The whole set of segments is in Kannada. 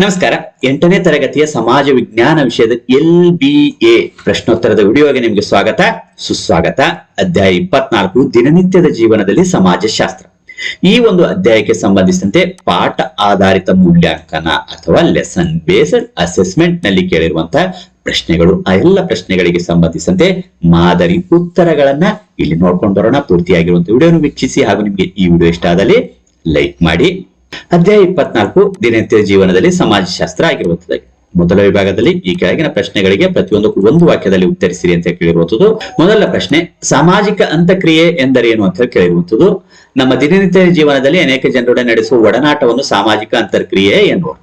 ನಮಸ್ಕಾರ. ಎಂಟನೇ ತರಗತಿಯ ಸಮಾಜ ವಿಜ್ಞಾನ ವಿಷಯದ ಎಲ್ ಬಿ ಎ ಪ್ರಶ್ನೋತ್ತರದ ವಿಡಿಯೋಗೆ ನಿಮಗೆ ಸ್ವಾಗತ. ಸುಸ್ವಾಗತ. ಅಧ್ಯಾಯ ಇಪ್ಪತ್ನಾಲ್ಕು, ದಿನನಿತ್ಯದ ಜೀವನದಲ್ಲಿ ಸಮಾಜಶಾಸ್ತ್ರ. ಈ ಒಂದು ಅಧ್ಯಾಯಕ್ಕೆ ಸಂಬಂಧಿಸಿದಂತೆ ಪಾಠ ಆಧಾರಿತ ಮೂಲ್ಯಾಂಕನ ಅಥವಾ ಲೆಸನ್ ಬೇಸ್ಡ್ ಅಸೆಸ್ಮೆಂಟ್ನಲ್ಲಿ ಕೇಳಿರುವಂತಹ ಪ್ರಶ್ನೆಗಳು, ಆ ಎಲ್ಲ ಪ್ರಶ್ನೆಗಳಿಗೆ ಸಂಬಂಧಿಸಿದಂತೆ ಮಾದರಿ ಉತ್ತರಗಳನ್ನ ಇಲ್ಲಿ ನೋಡ್ಕೊಂಡು ಬರೋಣ. ಪೂರ್ತಿಯಾಗಿರುವಂತಹ ವಿಡಿಯೋನು ವೀಕ್ಷಿಸಿ ಹಾಗೂ ನಿಮಗೆ ಈ ವಿಡಿಯೋ ಇಷ್ಟ ಆದಲ್ಲಿ ಲೈಕ್ ಮಾಡಿ. ಅಧ್ಯಾಯ ಇಪ್ಪತ್ನಾಲ್ಕು ದಿನನಿತ್ಯ ಜೀವನದಲ್ಲಿ ಸಮಾಜಶಾಸ್ತ್ರ ಆಗಿರುತ್ತದೆ ಮೊದಲ ವಿಭಾಗದಲ್ಲಿ ಈ ಕೆಳಗಿನ ಪ್ರಶ್ನೆಗಳಿಗೆ ಪ್ರತಿಯೊಂದಕ್ಕೂ ಒಂದು ವಾಕ್ಯದಲ್ಲಿ ಉತ್ತರಿಸಿರಿ ಅಂತ ಕೇಳಿರುವಂತದ್ದು ಮೊದಲ ಪ್ರಶ್ನೆ, ಸಾಮಾಜಿಕ ಅಂತಕ್ರಿಯೆ ಎಂದರೇನು ಅಂತ ಕೇಳಿರುವಂತದ್ದು ನಮ್ಮ ದಿನನಿತ್ಯ ಜೀವನದಲ್ಲಿ ಅನೇಕ ಜನರೊಡನೆ ನಡೆಸುವ ಒಡನಾಟವನ್ನು ಸಾಮಾಜಿಕ ಅಂತರ್ಕ್ರಿಯೆ ಎನ್ನುವರು.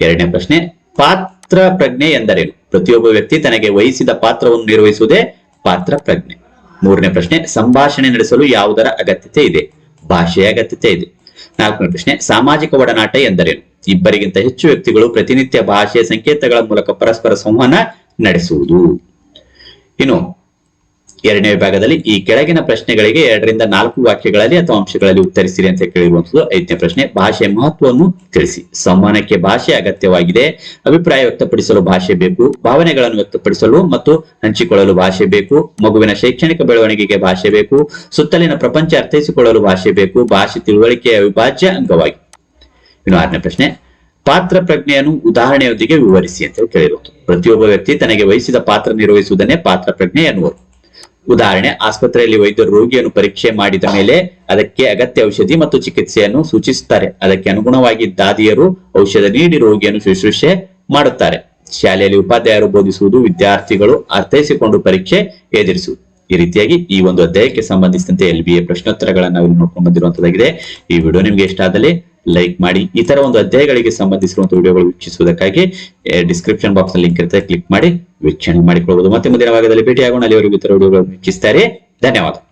ಎರಡನೇ ಪ್ರಶ್ನೆ, ಪಾತ್ರ ಪ್ರಜ್ಞೆ ಎಂದರೇನು? ಪ್ರತಿಯೊಬ್ಬ ವ್ಯಕ್ತಿ ತನಗೆ ವಹಿಸಿದ ಪಾತ್ರವನ್ನು ನಿರ್ವಹಿಸುವುದೇ ಪಾತ್ರ ಪ್ರಜ್ಞೆ. ಮೂರನೇ ಪ್ರಶ್ನೆ, ಸಂಭಾಷಣೆ ನಡೆಸಲು ಯಾವುದರ ಅಗತ್ಯತೆ ಇದೆ? ಭಾಷೆಯ ಅಗತ್ಯತೆ ಇದೆ. ನಾಲ್ಕನೇ ಪ್ರಶ್ನೆ, ಸಾಮಾಜಿಕ ಒಡನಾಟ ಎಂದರೇನು? ಇಬ್ಬರಿಗಿಂತ ಹೆಚ್ಚು ವ್ಯಕ್ತಿಗಳು ಪ್ರತಿನಿತ್ಯ ಭಾಷೆಯ ಸಂಕೇತಗಳ ಮೂಲಕ ಪರಸ್ಪರ ಸಂವಹನ ನಡೆಸುವುದು. ಇನ್ನು ಎರಡನೇ ವಿಭಾಗದಲ್ಲಿ ಈ ಕೆಳಗಿನ ಪ್ರಶ್ನೆಗಳಿಗೆ ಎರಡರಿಂದ ನಾಲ್ಕು ವಾಕ್ಯಗಳಲ್ಲಿ ಅಥವಾ ಅಂಶಗಳಲ್ಲಿ ಉತ್ತರಿಸಿರಿ ಅಂತ ಕೇಳಿರುವಂತದ್ದು ಐದನೇ ಪ್ರಶ್ನೆ ಭಾಷೆಯ ಮಹತ್ವವನ್ನು ತಿಳಿಸಿ. ಸಂವಹನಕ್ಕೆ ಭಾಷೆ ಅಗತ್ಯವಾಗಿದೆ. ಅಭಿಪ್ರಾಯ ವ್ಯಕ್ತಪಡಿಸಲು ಭಾಷೆ ಬೇಕು. ಭಾವನೆಗಳನ್ನು ವ್ಯಕ್ತಪಡಿಸಲು ಮತ್ತು ಹಂಚಿಕೊಳ್ಳಲು ಭಾಷೆ ಬೇಕು. ಮಗುವಿನ ಶೈಕ್ಷಣಿಕ ಬೆಳವಣಿಗೆಗೆ ಭಾಷೆ ಬೇಕು. ಸುತ್ತಲಿನ ಪ್ರಪಂಚ ಅರ್ಥೈಸಿಕೊಳ್ಳಲು ಭಾಷೆ ಬೇಕು. ಭಾಷೆ ತಿಳುವಳಿಕೆಯ ಅವಿಭಾಜ್ಯ ಅಂಗವಾಗಿ. ಇನ್ನು ಆರನೇ ಪ್ರಶ್ನೆ, ಪಾತ್ರ ಪ್ರಜ್ಞೆಯನ್ನು ಉದಾಹರಣೆಯೊಂದಿಗೆ ವಿವರಿಸಿ ಅಂತ ಕೇಳಿರುವುದು ಪ್ರತಿಯೊಬ್ಬ ವ್ಯಕ್ತಿ ತನಗೆ ವಹಿಸಿದ ಪಾತ್ರ ನಿರ್ವಹಿಸುವುದನ್ನೇ ಪಾತ್ರ ಪ್ರಜ್ಞೆ ಎನ್ನುವರು. ಉದಾಹರಣೆ, ಆಸ್ಪತ್ರೆಯಲ್ಲಿ ವೈದ್ಯರು ರೋಗಿಯನ್ನು ಪರೀಕ್ಷೆ ಮಾಡಿದ ಮೇಲೆ ಅದಕ್ಕೆ ಅಗತ್ಯ ಔಷಧಿ ಮತ್ತು ಚಿಕಿತ್ಸೆಯನ್ನು ಸೂಚಿಸುತ್ತಾರೆ. ಅದಕ್ಕೆ ಅನುಗುಣವಾಗಿ ದಾದಿಯರು ಔಷಧ ನೀಡಿ ರೋಗಿಯನ್ನು ಶುಶ್ರೂಷೆ ಮಾಡುತ್ತಾರೆ. ಶಾಲೆಯಲ್ಲಿ ಉಪಾಧ್ಯಾಯರು ಬೋಧಿಸುವುದು ವಿದ್ಯಾರ್ಥಿಗಳು ಅರ್ಥೈಸಿಕೊಂಡು ಪರೀಕ್ಷೆ ಎದುರಿಸುವುದು ಈ ರೀತಿಯಾಗಿ ಈ ಒಂದು ಅಧ್ಯಾಯಕ್ಕೆ ಸಂಬಂಧಿಸಿದಂತೆ ಎಲ್ ಬಿ ಎ ಪ್ರಶ್ನೋತ್ತರಗಳನ್ನು ನಾವು ನೋಡ್ಕೊಂಡು ಬಂದಿರುವಂತದ್ದಾಗಿದೆ. ಈ ವಿಡಿಯೋ ನಿಮ್ಗೆ ಇಷ್ಟ ಆದಲ್ಲಿ ಲೈಕ್ ಮಾಡಿ ಈ ತರ ಒಂದು ಅಧ್ಯಾಯಗಳಿಗೆ ಸಂಬಂಧಿಸಿರುವಂತಹ ವಿಡಿಯೋಗಳು ವೀಕ್ಷಿಸುವುದಕ್ಕಾಗಿ ಡಿಸ್ಕ್ರಿಪ್ಷನ್ ಬಾಕ್ಸ್ ಲಿಂಕ್ ಇರುತ್ತೆ ಕ್ಲಿಕ್ ಮಾಡಿ ವೀಕ್ಷಣೆ ಮಾಡಿಕೊಳ್ಳಬಹುದು. ಮತ್ತೆ ಮುಂದಿನ ಭಾಗದಲ್ಲಿ ಭೇಟಿಯಾಗೋಣ. ಅಲ್ಲಿವರೆಗೂ ಇತರ ವಿಡಿಯೋಗಳನ್ನು ವೀಕ್ಷಿಸ್ತಾರೆ. ಧನ್ಯವಾದ.